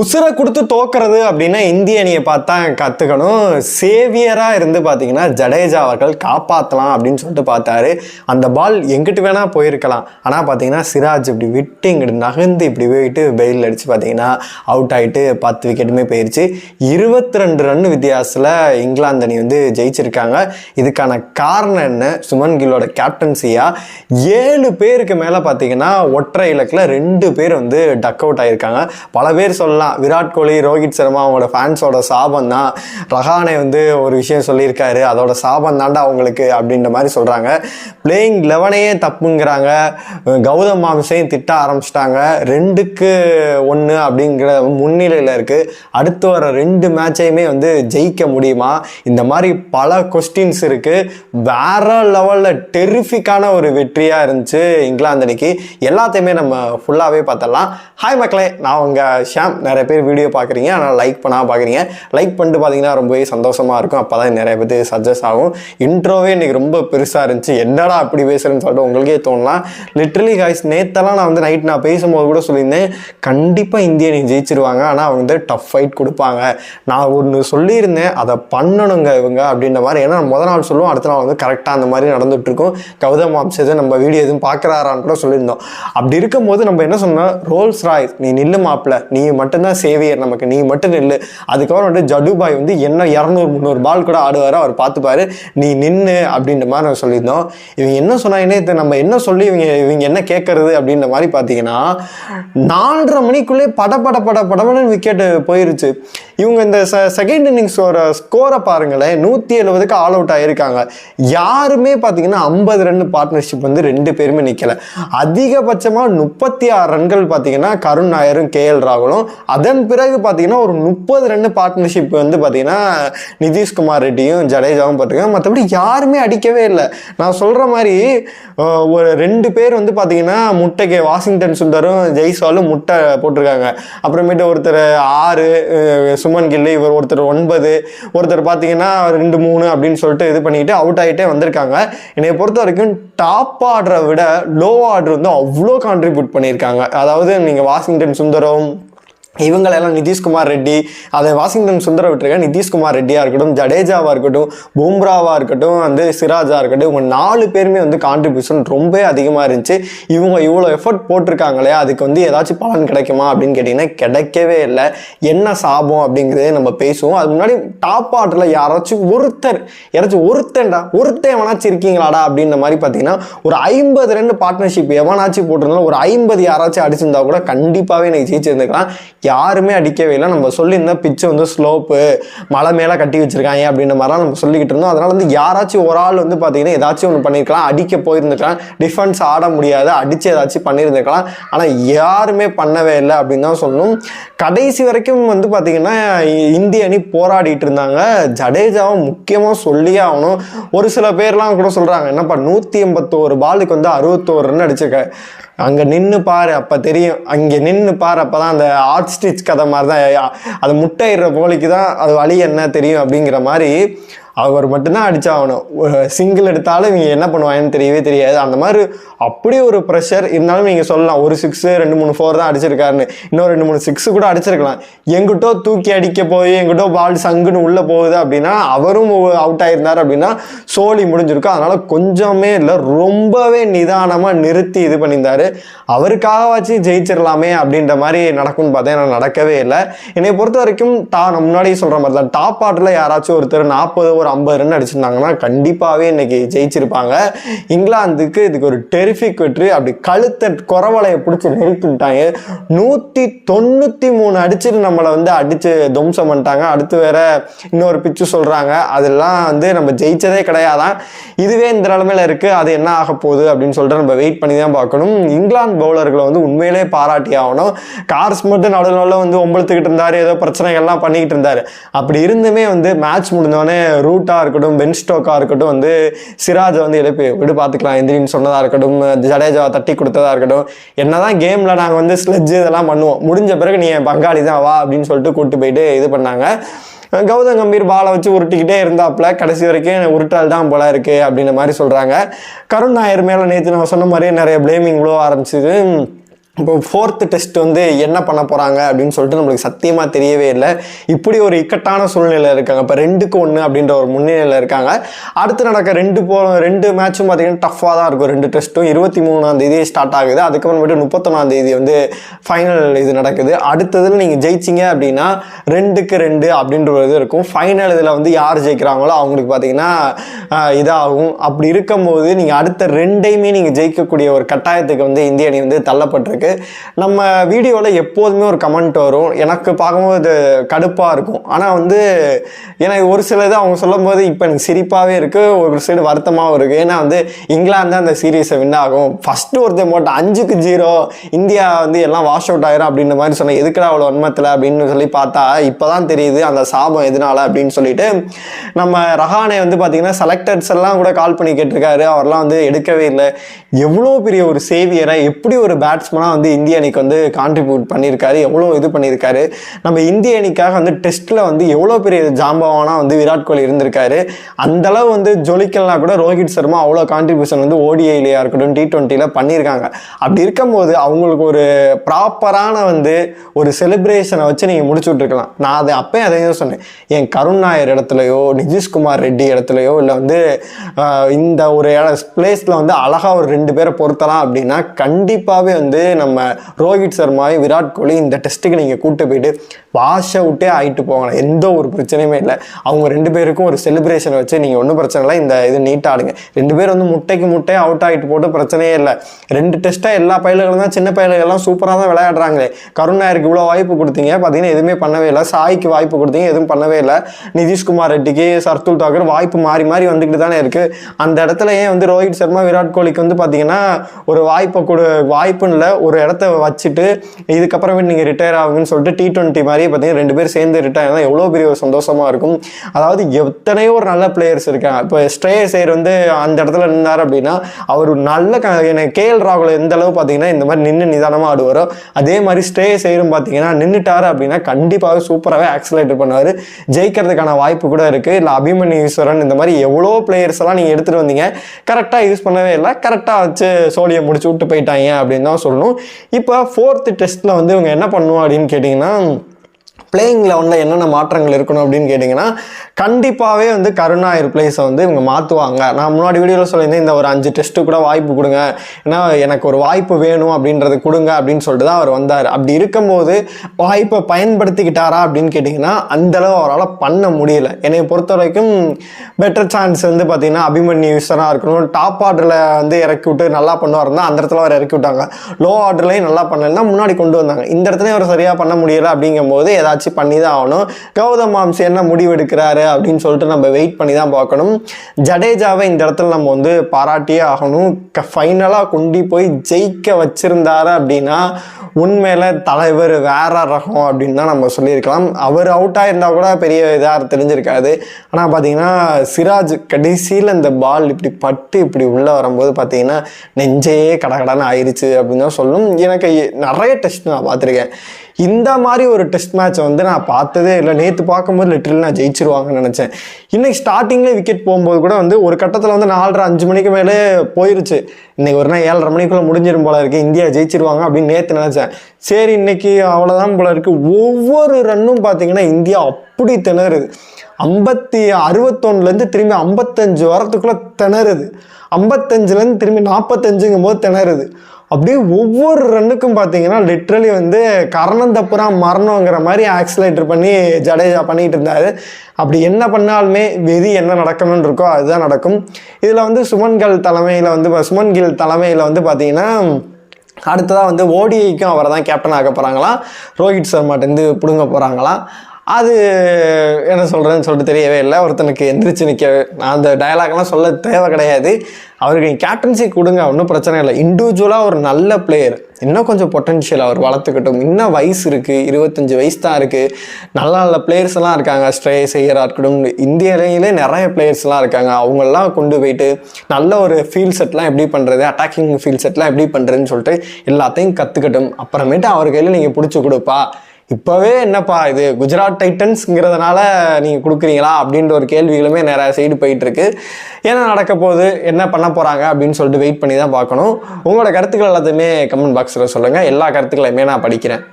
உசுரை கொடுத்து தோக்குறது அப்படின்னா இந்திய அணியை பார்த்தா கற்றுக்கணும் சேவியராக இருந்து பார்த்தீங்கன்னா ஜடேஜா அவர்கள் காப்பாற்றலாம் அப்படின்னு சொல்லிட்டு பார்த்தாரு. அந்த பால் எங்கிட்டு வேணால் போயிருக்கலாம். ஆனால் பார்த்தீங்கன்னா சிராஜ் இப்படி விட்டு இங்கிட்டு நகர்ந்து இப்படி போயிட்டு பெயில் அடித்து பார்த்தீங்கன்னா அவுட் ஆகிட்டு பத்து விக்கெட்டுமே போயிடுச்சு இருபத்தி ரெண்டு ரன் வித்தியாசத்தில் இங்கிலாந்து அணி வந்து ஜெயிச்சிருக்காங்க. இதுக்கான காரணம் என்ன? சுமன் கில்லோட கேப்டன்சியாக ஏழு பேருக்கு மேலே பார்த்தீங்கன்னா ஒற்றை இலக்கில் ரெண்டு பேர் வந்து டக் அவுட் ஆகியிருக்காங்க பல பேர் சொல்லலாம் விராட் கோலி ரோஹித் சர்மா அவங்களோட ஃபேன்ஸோட சாபம் தான். ரஹானே வந்து ஒரு விஷயம் சொல்லியிருக்காரு. அதோட சாபம் தாண்டா அவங்களுக்கு அப்படின்ற மாதிரி சொல்கிறாங்க பிளேயிங் லெவனையே தப்புங்கிறாங்க. கௌதம் மாம்சையும் திட்ட ஆரம்பிச்சிட்டாங்க. ரெண்டுக்கு ஒன்று அப்படிங்கிற முன்னிலையில் இருக்குது அடுத்து வர ரெண்டு மேட்சையுமே வந்து ஜெயிக்க முடியுமா? இந்த மாதிரி பல கொஸ்டின்ஸ் இருக்குது வேற லெவலில் டெரிஃபிக்கான ஒரு வெற்றியாக இருந்துச்சு இங்கிலாந்து அன்னைக்கு எல்லாத்தையுமே நம்ம ஃபுல்லாகவே பார்த்தலாம் ஹாய் மக்களே நான் உங்கள் ஷாம். நிறைய பேர் வீடியோ பார்க்குறீங்க ஆனால் லைக் பண்ணால் பார்க்குறீங்க. லைக் பண்ணிட்டு பார்த்தீங்கன்னா ரொம்பவே சந்தோஷமாக இருக்கும். அப்போ தான் நிறைய பேர் சஜஸ்ட் ஆகும். இன்ட்ரோவே இன்றைக்கி ரொம்ப பெருசாக இருந்துச்சு. என்னடா அப்படி பேசுகிறேன்னு சொல்லிட்டு உங்களுக்கே தோணலாம். லிட்ரலி காய்ஸ் நேத்தெல்லாம் நான் வந்து நைட் நான் பேசும்போது கூட சொல்லியிருந்தேன் கண்டிப்பாக இந்திய நீ ஜெயிச்சிருவாங்க. ஆனால் அவங்க வந்து டஃப் ஃபைட் கொடுப்பாங்க. நான் ஒன்று சொல்லியிருந்தேன் அதை பண்ணணுங்க இவங்க அப்படின்ற மாதிரி. ஏன்னா முதல் நாள் சொல்லுவோம் அடுத்த நாள் வந்து கரெக்டாக அந்த மாதிரி நடந்துகிட்ருக்கும் கௌதம் மாம்ஸ் எதுவும் நம்ம வீடியோ எதுவும் பார்க்குறாரான்னு கூட சொல்லியிருந்தோம். அப்படி இருக்கும்போது நம்ம என்ன சொன்னால் ரோல்ஸ் ராய்ஸ் நீ நில்லு மாப்பிள்ள நீ மட்டும் மட்டும்தான் சேவியர் நமக்கு. நீ மட்டும் நில்லு. அதுக்கப்புறம் வந்து ஜடுபாய் வந்து என்ன இரநூறு முந்நூறு பால் கூட ஆடுவார் அவர் பார்த்துப்பாரு. நீ நின்று அப்படின்ற மாதிரி நம்ம சொல்லியிருந்தோம். இவங்க என்ன சொன்னாங்கன்னே நம்ம என்ன சொல்லி இவங்க இவங்க என்ன கேட்கறது அப்படின்ற மாதிரி பார்த்தீங்கன்னா நாலரை மணிக்குள்ளே பட பட பட படபடன்னு விக்கெட்டு போயிருச்சு. இவங்க இந்த செகண்ட் இன்னிங்ஸோட ஸ்கோரை பாருங்களேன் நூற்றி எழுபதுக்கு ஆல் அவுட் ஆயிருக்காங்க. யாருமே பார்த்தீங்கன்னா ஐம்பது ரன் பார்ட்னர்ஷிப் வந்து ரெண்டு பேருமே நிற்கலை அதிகபட்சமாக முப்பத்தி ஆறு ரன்கள் பார்த்தீங்கன்னா கருண் நாயரும் கே எல் ராகுலும் அதன் பிறகு பார்த்தீங்கன்னா ஒரு முப்பது ரன் பார்ட்னர்ஷிப் வந்து பார்த்தீங்கன்னா நிதிஷ்குமார் ரெட்டியும் ஜடேஜாவும் பார்த்துருக்காங்க மற்றபடி யாருமே அடிக்கவே இல்லை. நான் சொல்கிற மாதிரி ஒரு ரெண்டு பேர் வந்து பார்த்தீங்கன்னா முட்டைக்கு வாஷிங்டன் சுந்தரும் ஜெய்ஸ்வாலும் முட்டை போட்டிருக்காங்க. அப்புறமேட்டு ஒருத்தர் ஆறு சுமன் கில்லு இவர் ஒருத்தர் ஒன்பது ஒருத்தர் பார்த்தீங்கன்னா ரெண்டு மூணு அப்படின்னு சொல்லிட்டு இது பண்ணிக்கிட்டு அவுட் ஆகிட்டே வந்திருக்காங்க. என்னை பொறுத்த வரைக்கும் டாப் ஆர்டரை விட லோ ஆர்டர் வந்து அவ்வளோ கான்ட்ரிபியூட் பண்ணியிருக்காங்க. அதாவது நீங்கள் வாஷிங்டன் சுந்தரம் இவங்களெல்லாம் நிதிஷ்குமார் ரெட்டி அதை வாஷிங்டன் சுந்தர விட்டுருக்க நிதிஷ்குமார் ரெட்டியாக இருக்கட்டும் ஜடேஜாவாக இருக்கட்டும் பும்ராவாக இருக்கட்டும் வந்து சிராஜாக இருக்கட்டும் இவங்க நாலு பேருமே வந்து கான்ட்ரிபியூஷன் ரொம்ப அதிகமாக இருந்துச்சு. இவங்க இவ்வளோ எஃபர்ட் போட்டிருக்காங்களே அதுக்கு வந்து ஏதாச்சும் பலன் கிடைக்குமா அப்படின்னு கேட்டிங்கன்னா கிடைக்கவே இல்லை. என்ன சாபம் அப்படிங்கிறதே நம்ம பேசுவோம். அது முன்னாடி டாப் ஆர்டரில் யாராச்சும் ஒருத்தர் யாராச்சும் ஒருத்தன்டா ஒருத்தன் எவனாச்சும் இருக்கீங்களாடா அப்படின்ற மாதிரி பார்த்தீங்கன்னா ஒரு ஐம்பது ரெண்டு பார்ட்னர்ஷிப் எவனாச்சும் போட்டிருந்தாலும் ஒரு ஐம்பது யாராச்சும் அடிச்சிருந்தா கூட கண்டிப்பாகவே எனக்கு ஜெயிச்சிருந்துக்கலாம். யாருமே அடிக்கவே இல்லை. நம்ம சொல்லியிருந்தோம் பிச்சு வந்து ஸ்லோப்பு மலை மேலே கட்டி வச்சிருக்காங்க அப்படின்ற மாதிரிலாம் நம்ம சொல்லிக்கிட்டு இருந்தோம். அதனால வந்து யாராச்சும் ஒரு ஆள் வந்து பார்த்தீங்கன்னா ஏதாச்சும் ஒன்று பண்ணியிருக்கலாம். அடிக்க போயிருந்துருக்கலாம். டிஃபென்ஸ் ஆட முடியாது. அடித்து ஏதாச்சும் பண்ணியிருந்துருக்கலாம். ஆனால் யாருமே பண்ணவே இல்லை அப்படின்னு தான் சொல்லணும். கடைசி வரைக்கும் வந்து பார்த்தீங்கன்னா இந்திய அணி போராடிட்டு இருந்தாங்க. ஜடேஜாவும் முக்கியமாக சொல்லியே ஆகணும். ஒரு சில பேர்லாம் கூட சொல்கிறாங்க என்னப்பா நூற்றி எண்பத்தோரு பாலுக்கு வந்து அறுபத்தோரு ரன் அடிச்சிருக்க. அங்கே நின்று பாரு அப்போ தெரியும். அங்கே நின்று பாரு அப்போ தான் அந்த ஆர்ட் ஸ்டிச் கதை மாதிரி தான் அது முட்டையிடுற போலிக்கு தான் அது வழி என்ன தெரியும் அப்படிங்கிற மாதிரி அவர் மட்டும்தான் அடித்தாகணும் சிங்கிள் எடுத்தாலும் இவங்க என்ன பண்ணுவாங்கன்னு தெரியவே தெரியாது. அந்த மாதிரி அப்படி ஒரு ப்ரெஷர் இருந்தாலும் நீங்கள் சொல்லலாம். ஒரு சிக்ஸு ரெண்டு மூணு ஃபோர் தான் அடிச்சிருக்காருன்னு. இன்னும் ரெண்டு மூணு சிக்ஸு கூட அடிச்சிருக்கலாம். எங்கிட்டோ தூக்கி அடிக்க போய் எங்கிட்டோ பால் சங்குன்னு உள்ளே போகுது அப்படின்னா அவரும் அவுட் ஆகியிருந்தார் அப்படின்னா சோலி முடிஞ்சிருக்கும். அதனால் கொஞ்சமே இல்லை ரொம்பவே நிதானமாக நிறுத்தி இது பண்ணியிருந்தார். அவருக்காகவாச்சும் ஜெயிச்சிடலாமே அப்படின்ற மாதிரி நடக்கும்னு பார்த்தேன் ஆனால் நடக்கவே இல்லை. என்னை பொறுத்த வரைக்கும் டா நான் முன்னாடியே சொல்கிற மாதிரி தான் டாப் ஆர்டரில் யாராச்சும் ஒருத்தர் நாற்பது ஒரு ஐம்பது ரன் அடிச்சிருந்தாங்கன்னா கண்டிப்பாகவே இன்னைக்கு ஜெயிச்சிருப்பாங்க. இங்கிலாந்துக்கு இதுக்கு ஒரு டெரிஃபிக் வெற்றி. அப்படி கழுத்தை குறவலையை பிடிச்சி நெருக்கிட்டாங்க நூற்றி தொண்ணூற்றி மூணு அடிச்சுட்டு நம்மளை வந்து அடித்து துவம்சம் பண்ணிட்டாங்க. அடுத்து வேற இன்னொரு பிச்சு சொல்கிறாங்க அதெல்லாம் வந்து நம்ம ஜெயிச்சதே கிடையாதான். இதுவே இந்த நிலமையில இருக்குது அது என்ன ஆக போகுது அப்படின்னு சொல்லிட்டு நம்ம வெயிட் பண்ணி தான் பார்க்கணும். இங்கிலாந்து பவுலர்களை வந்து உண்மையிலே பாராட்டி ஆகணும். கார்ஸ் மட்டும் நடுவில் நடுவில் வந்து ஒம்பளத்துக்கிட்டு இருந்தார். ஏதோ பிரச்சனைகள்லாம் பண்ணிக்கிட்டு இருந்தார். அப்படி இருந்துமே வந்து மேட்ச் முடிஞ்சோடனே ரூட்டாக இருக்கட்டும் பென் ஸ்டோக்காக இருக்கட்டும் வந்து சிராஜை வந்து எழுப்பி விடு பார்த்துக்கலாம் எந்திரின்னு சொன்னதாக இருக்கட்டும் ஜடேஜாவை தட்டி கொடுத்ததா இருக்கட்டும். என்ன தான் கேமில் நாங்கள் வந்து ஸ்லெட்ஜ் இதெல்லாம் பண்ணுவோம். முடிஞ்ச பிறகு நீ என் பங்காளி தான் வா அப்படின்னு சொல்லிட்டு கூப்பிட்டு போயிட்டு இது பண்ணாங்க. கௌதம் கம்பீர் பாலை வச்சு உருட்டிக்கிட்டே இருந்தாப்புல கடைசி வரைக்கும் உருட்டால் தான் போல இருக்கு அப்படின்ற மாதிரி சொல்கிறாங்க கருண் நாயர் மேலே நேற்று நான் சொன்ன மாதிரியே நிறைய பிளேமிங் விழுவ ஆரம்பிச்சது. இப்போ ஃபோர்த்து டெஸ்ட் வந்து என்ன பண்ண போகிறாங்க அப்படின்னு சொல்லிட்டு நம்மளுக்கு சத்தியமாக தெரியவே இல்லை. இப்படி ஒரு இக்கட்டான சூழ்நிலை இருக்காங்க. இப்போ ரெண்டுக்கு ஒன்று அப்படின்ற ஒரு முன்னிலையில் இருக்காங்க. அடுத்து நடக்க ரெண்டு போ ரெண்டு மேட்சும் பார்த்திங்கன்னா டஃப்பாக தான் இருக்கும். ரெண்டு டெஸ்ட்டும் இருபத்தி மூணாம் தேதி ஸ்டார்ட் ஆகுது. அதுக்கப்புறமேட்டு முப்பத்தொன்னாம் தேதி வந்து ஃபைனல் இது நடக்குது. அடுத்ததில் நீங்கள் ஜெயிச்சிங்க அப்படின்னா ரெண்டுக்கு ரெண்டு அப்படின்ற ஒரு இது இருக்கும். ஃபைனல் இதில் வந்து யார் ஜெயிக்கிறாங்களோ அவங்களுக்கு பார்த்தீங்கன்னா இதாகும். அப்படி இருக்கும்போது நீங்கள் அடுத்த ரெண்டையுமே நீங்கள் ஜெயிக்கக்கூடிய ஒரு கட்டாயத்துக்கு வந்து இந்திய அணி வந்து தள்ளப்பட்டிருக்கு. நம்ம வீடியோவில் எப்போதுமே ஒரு கமெண்ட் வரும். எனக்கு பார்க்கும்போது கடுப்பாக இருக்கும். ஆனால் வந்து எனக்கு ஒரு சிலது அவங்க சொல்லும் போது இப்போ எனக்கு சிரிப்பாகவே இருக்குது ஒரு சைடு வருத்தமாகவும் இருக்குது ஏன்னா வந்து இங்கிலாந்து அந்த சீரீஸை வின் ஆகும். ஃபஸ்ட்டு ஒருத்தர் போட்ட அஞ்சுக்கு ஜீரோ இந்தியா வந்து எல்லாம் வாஷ் அவுட் ஆயிரும் அப்படின்ற மாதிரி சொன்னேன் எதுக்குடா அவ்வளோ உண்மத்தில் அப்படின்னு சொல்லி பார்த்தா இப்போ தான் தெரியுது அந்த சாபம் எதனால அப்படின்னு சொல்லிட்டு நம்ம ரஹானே வந்து பார்த்தீங்கன்னா செலக்டர்ஸ் எல்லாம் கூட கால் பண்ணி கேட்டிருக்காரு. அவர்லாம் வந்து எடுக்கவே இல்லை. எவ்வளோ பெரிய ஒரு சேவியரை எப்படி ஒரு பேட்ஸ்மனாக வந்து இந்திய அணிக்கு வந்து கான்ட்ரிபியூட் பண்ணியிருக்காரு எவ்வளோ இது பண்ணியிருக்காரு. நம்ம இந்திய அணிக்காக வந்து டெஸ்ட்டில் வந்து எவ்வளோ பெரிய ஜாம்பவானா வந்து விராட் கோலி இருந்திருக்காரு. அந்த அளவு வந்து ஜொலிக்கலாம் கூட ரோஹித் சர்மா அவ்வளோ கான்ட்ரிபியூஷன் வந்து ஓடிஐலையாக இருக்கட்டும் டி ட்வெண்ட்டியில் பண்ணியிருக்காங்க. அப்படி இருக்கும்போது அவங்களுக்கு ஒரு ப்ராப்பரான வந்து ஒரு செலிப்ரேஷனை வச்சு நீங்கள் முடிச்சு விட்ருக்கலாம் நான் அதை அப்போயும் அதையும் சொன்னேன். என் கருண் நாயர் இடத்துலையோ நிதிஷ்குமார் ரெட்டி இடத்துலையோ இல்லை வந்து இந்த ஒரு பிளேஸில் வந்து அழகாக ஒரு ரெண்டு பேரை பொருத்தலாம் அப்படின்னா கண்டிப்பாகவே வந்து நம்ம ரோஹித் சர்மாவையும் விராட் கோலி இந்த டெஸ்ட்டுக்கு நீங்கள் கூட்டு போயிட்டு வாஷ் அவுட்டே ஆகிட்டு போகலாம். எந்த ஒரு பிரச்சனையுமே இல்லை. அவங்க ரெண்டு பேருக்கும் ஒரு செலிப்ரேஷன் வச்சு நீங்கள் ஒன்றும் பிரச்சனை இல்லை. இந்த இது நீட்டாக ஆடுங்க. ரெண்டு பேர் வந்து முட்டைக்கு முட்டை அவுட் ஆகிட்டு போட்டு பிரச்சனையே இல்லை. ரெண்டு டெஸ்ட்டாக எல்லா பயல்களும் தான் சின்ன பயல்கள்லாம் சூப்பராக தான் விளையாடுறாங்களே. கருண் நாயருக்கு இவ்வளோ வாய்ப்பு கொடுத்தீங்க. பார்த்தீங்கன்னா எதுவுமே பண்ணவே இல்லை. சாய்க்கு வாய்ப்பு கொடுத்தீங்க எதுவும் பண்ணவே இல்லை. நிதிஷ்குமார் ரெட்டிக்கு சர்துல் தாக்கர் வாய்ப்பு மாறி மாறி வந்துக்கிட்டு தானே இருக்குது அந்த இடத்துல ஏன் வந்து ரோஹித் சர்மா விராட் கோலிக்கு வந்து பார்த்தீங்கன்னா ஒரு வாய்ப்பை கொடு வாய்ப்புன்னு இல்லை ஒரு இடத்த வச்சுட்டு இதுக்கப்புறமேட்டு நீங்கள் ரிட்டையர் ஆகுங்கன்னு சொல்லிட்டு டி டுவெண்ட்டி மாதிரி பார்த்தீங்கன்னா ரெண்டு பேர் சேர்ந்து ரிட்டையர் ஆனால் எவ்வளோ பெரிய ஒரு சந்தோஷமாக இருக்கும். அதாவது எத்தனையோ ஒரு நல்ல பிளேயர்ஸ் இருக்காங்க. இப்போ ஸ்ட்ரே சேர் வந்து அந்த இடத்துல நின்னார் அப்படின்னா அவர் நல்ல க எனக்கு கேஎல் ராகுல் எந்த அளவு பார்த்தீங்கன்னா இந்த மாதிரி நின்று நிதானமாக ஆடுவாரோ அதே மாதிரி ஸ்ட்ரே சேரும் பார்த்தீங்கன்னா நின்றுட்டார் அப்படின்னா கண்டிப்பாக சூப்பராகவே ஆக்சிலேட்டர் பண்ணுவார். ஜெயிக்கிறதுக்கான வாய்ப்பு கூட இருக்குது இல்லை அபிமன்யு ஈஸ்வரன் இந்த மாதிரி எவ்வளோ பிளேயர்ஸ் எல்லாம் நீங்கள் எடுத்துகிட்டு வந்தீங்க கரெக்டாக யூஸ் பண்ணவே இல்லை கரெக்டாக வச்சு சோழியை முடிச்சு விட்டு போயிட்டாங்க அப்படின்னு தான் சொல்லணும். இப்போ ஃபோர்த்து டெஸ்ட்டில் வந்து இவங்க என்ன பண்ணுவோம் அப்படின்னு கேட்டிங்கன்னா பிளேயிங் லெவனில் என்னென்ன மாற்றங்கள் இருக்கணும் அப்படின்னு கேட்டிங்கன்னா கண்டிப்பாகவே வந்து கருணா ரிப்ளேஸை வந்து இவங்க மாற்றுவாங்க நான் முன்னாடி வீடியோவில் சொல்லியிருந்தேன் இந்த ஒரு அஞ்சு டெஸ்ட்டு கூட வாய்ப்பு கொடுங்க. ஏன்னா எனக்கு ஒரு வாய்ப்பு வேணும் அப்படின்றது கொடுங்க அப்படின்னு சொல்லிட்டு தான் அவர் வந்தார். அப்படி இருக்கும்போது வாய்ப்பை பயன்படுத்திக்கிட்டாரா அப்படின்னு கேட்டிங்கன்னா அந்தளவு அவரால் பண்ண முடியல. என்னை பொறுத்த வரைக்கும் பெட்டர் சான்ஸ் வந்து பார்த்தீங்கன்னா அபிமன்யு யூஸராக இருக்கணும். டாப் ஆர்டரில் வந்து இறக்கி விட்டு நல்லா பண்ணுவார் இருந்தால் அந்த இடத்துல அவர் இறக்கி விட்டாங்க. லோ ஆர்டர்லையும் நல்லா பண்ணலைன்னா முன்னாடி கொண்டு வந்தாங்க. இந்த இடத்துலையும் அவர் சரியாக பண்ண முடியல அப்படிங்கும்போது ஏதாச்சும் பண்ணி தான் ஆகணும். கௌதம் மாம்ஸ் என்ன முடிவெடுக்கிறாரு அப்படின்னு சொல்லிட்டு நம்ம வெயிட் பண்ணி தான் பார்க்கணும். ஜடேஜாவை இந்த இடத்துல நம்ம வந்து பாராட்டியே ஆகணும். ஃபைனலாக கொண்டு போய் ஜெயிக்க வச்சிருந்தாரு அப்படின்னா உண்மையில தலைவர் வேற ரகம் அப்படின்னு தான் நம்ம சொல்லியிருக்கலாம். அவர் அவுட்டாக இருந்தால் கூட பெரிய இதாக தெரிஞ்சிருக்காது. ஆனால் பார்த்தீங்கன்னா சிராஜ் கடைசியில் இந்த பால் இப்படி பட்டு இப்படி உள்ளே வரும்போது பார்த்தீங்கன்னா நெஞ்சையே கடகடன்னு ஆயிடுச்சு அப்படின்னு தான் சொல்லணும் எனக்கு நிறைய டெஸ்ட் நான் பார்த்துருக்கேன். இந்த மாதிரி ஒரு டெஸ்ட் மேட்சை வந்து நான் பார்த்ததே இல்லை. நேற்று பார்க்கும்போது லிட்டரலி நான் ஜெயிச்சிருவாங்கன்னு நினச்சேன். இன்னைக்கு ஸ்டார்டிங்கில் விக்கெட் போகும்போது கூட வந்து ஒரு கட்டத்தில் வந்து நாலரை அஞ்சு மணிக்கு மேலே போயிருச்சு. இன்னைக்கு ஒரு நாள் ஏழரை மணிக்குள்ளே முடிஞ்சிடும் போல இருக்குது இந்தியா ஜெயிச்சிருவாங்க அப்படின்னு நேற்று நினச்சேன். சரி இன்றைக்கி அவ்வளோதான் போல இருக்குது ஒவ்வொரு ரன்னும் பார்த்தீங்கன்னா இந்தியா அப்படி திணறுது. ஐம்பத்தி அறுபத்தொன்னுலேருந்து திரும்பி ஐம்பத்தஞ்சு வாரத்துக்குள்ளே திணறுது. ஐம்பத்தஞ்சுலேருந்து திரும்பி நாற்பத்தஞ்சுங்கும் போது திணறுது. அப்படியே ஒவ்வொரு ரன்னுக்கும் பார்த்தீங்கன்னா லிட்ரலி வந்து கரணம் தப்புறா மரணங்கிற மாதிரி ஆக்சிலேட்டர் பண்ணி ஜடேஜா பண்ணிகிட்டு இருந்தார். அப்படி என்ன பண்ணாலுமே வெறி என்ன நடக்கணும்னு இருக்கோ அதுதான் நடக்கும். இதில் வந்து சுமன் தலைமையில் வந்து சுமன் கில் தலைமையில் வந்து பார்த்தீங்கன்னா அடுத்ததாக வந்து ஓடிஐக்கும் அவரை தான் கேப்டன் ஆக போகிறாங்களாம் ரோஹித் சர்மாட்டேருந்து பிடுங்க போகிறாங்களாம் அது என்ன சொல்கிறேன்னு சொல்லிட்டு தெரியவே இல்லை. ஒருத்தனுக்கு எந்திரிச்சு நிற்க நான் அந்த டயலாக்லாம் சொல்ல தேவை கிடையாது. அவருக்கு கேப்டன்சி கொடுங்க ஒன்றும் பிரச்சனை இல்லை. இண்டிவிஜுவலாக ஒரு நல்ல பிளேயர் இன்னும் கொஞ்சம் பொட்டென்ஷியல் அவர் வளர்த்துக்கட்டும். இன்னும் வயசு இருக்குது இருபத்தஞ்சி வயசு தான் இருக்குது நல்ல நல்ல பிளேயர்ஸ் எல்லாம் இருக்காங்க. ஸ்ட்ரே செய்யறா இருக்கட்டும் இந்திய நிறைய பிளேயர்ஸ்லாம் இருக்காங்க. அவங்கெல்லாம் கொண்டு போயிட்டு நல்ல ஒரு ஃபீல் செட்லாம் எப்படி பண்ணுறது அட்டாக்கிங் ஃபீல் செட்லாம் எப்படி பண்ணுறதுன்னு சொல்லிட்டு எல்லாத்தையும் கற்றுக்கட்டும் அப்புறமேட்டு அவர் கையில் நீங்கள் பிடிச்சி கொடுப்பா. இப்போவே என்னப்பா இது குஜராத் டைட்டன்ஸுங்கிறதுனால நீங்கள் கொடுக்குறீங்களா அப்படின்ற ஒரு கேள்விகளுமே நிறைய சைடு போயிட்டுருக்கு. என்ன நடக்க போகுது? என்ன பண்ண போகிறாங்க அப்படின்னு சொல்லிட்டு வெயிட் பண்ணி தான் பார்க்கணும். உங்களோட கருத்துக்கள் எல்லாத்தையுமே கமெண்ட் பாக்ஸில் சொல்லுங்கள் எல்லா கருத்துக்களையுமே நான் படிக்கிறேன்.